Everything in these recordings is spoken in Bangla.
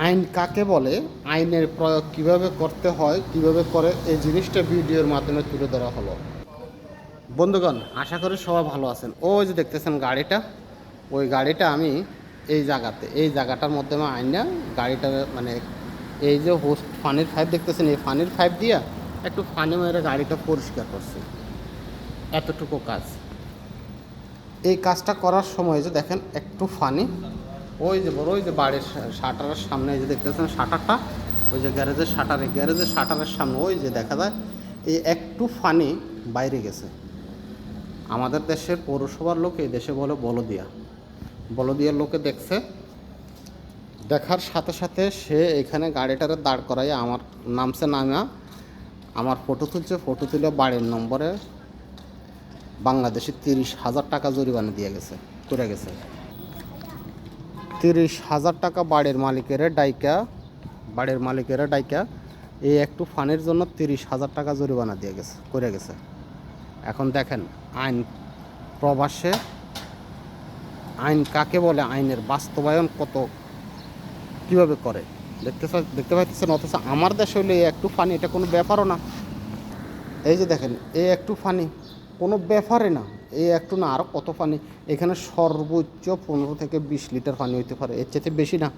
আইন কাকে বলে? আইনের প্রয়োগ কীভাবে করতে হয়, কীভাবে করে? এই জিনিসটা ভিডিওর মাধ্যমে তুলে ধরা হলো। বন্ধুগণ, আশা করি সবাই ভালো আছেন। ওই যে দেখতেছেন গাড়িটা, ওই গাড়িটা আমি এই জায়গাতে, এই জায়গাটার মধ্যে মাধ্যমে আইনা গাড়িটা মানে এই যে হোস্ট ফানির ফাইভ দেখতেছেন, এই ফানির ফাইভ দিয়া একটু ফানি মেরে গাড়িটা পরিষ্কার করছি। এতটুকু কাজ। এই কাজটা করার সময় যে দেখেন একটু ফানি ওই যে বড়, ওই যে বাড়ির শাটারের সামনে যে দেখতেছেন শাটারটা? ওই যে গ্যারেজের শাটারে, গ্যারেজের শাটারের সামনে, ওই যে দেখা যায়, এই একটু ফানি বাইরে গেছে। আমাদের দেশের পৌরসভার লোক এই দেশে বলে বলদিয়া। বলদিয়ার লোকে দেখছে, দেখার সাথে সাথে সে এখানে গাড়িটারে দাঁড় করাই আমার নামছে নামা, আমার ফটো তুলছে, ফটো তুলে বাড়ির নম্বরে বাংলাদেশে তিরিশ হাজার টাকা জরিমানা দিয়ে গেছে, করে গেছে। তিরিশ হাজার টাকা বাড়ির মালিকেরা ডাইকা, বাড়ির মালিকেরা ডাইকা, এই একটু ফানের জন্য তিরিশ হাজার টাকা জরিমানা দিয়ে গেছে, করে গেছে। এখন দেখেন, আইন প্রবাসে, আইন কাকে বলে, আইনের বাস্তবায়ন কত, কীভাবে করে? দেখতে দেখতে পাচ্ছেন অথচ আমার দেশে হলে একটু ফানি, এটা কোনো ব্যাপারও না। এই যে দেখেন, এই একটু ফানি। কোনো ব্যাপারে না। এই একটু না আরও কত পানি? এখানে সর্বোচ্চ পনেরো থেকে বিশ লিটার পানি হইতে পারে। এর চাইতে বেশি না।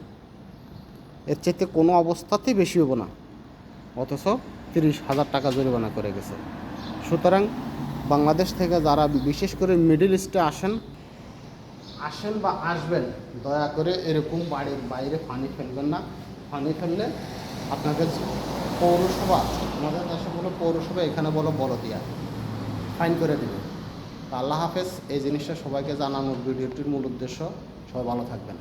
এর চাইতে কোনো অবস্থাতেই বেশি হব না। অথচ তিরিশ হাজার টাকা জরিমানা করে গেছে। সুতরাং বাংলাদেশ থেকে যারা বিশেষ করে মিডিল ইস্টে আসেন আসেন বা আসবেন, দয়া করে এরকম বাড়ির বাইরে পানি ফেলবেন না। পানি ফেললে আপনাকে পৌরসভা আমাদের দেশে বলো পৌরসভা, এখানে বলো বলদিয়া। ফাইন করে দেবে। আল্লাহ হাফেজ, এই জিনিসটা সবাইকে জানানোর ভিডিওটির মূল উদ্দেশ্য, সবাই ভালো থাকবেন।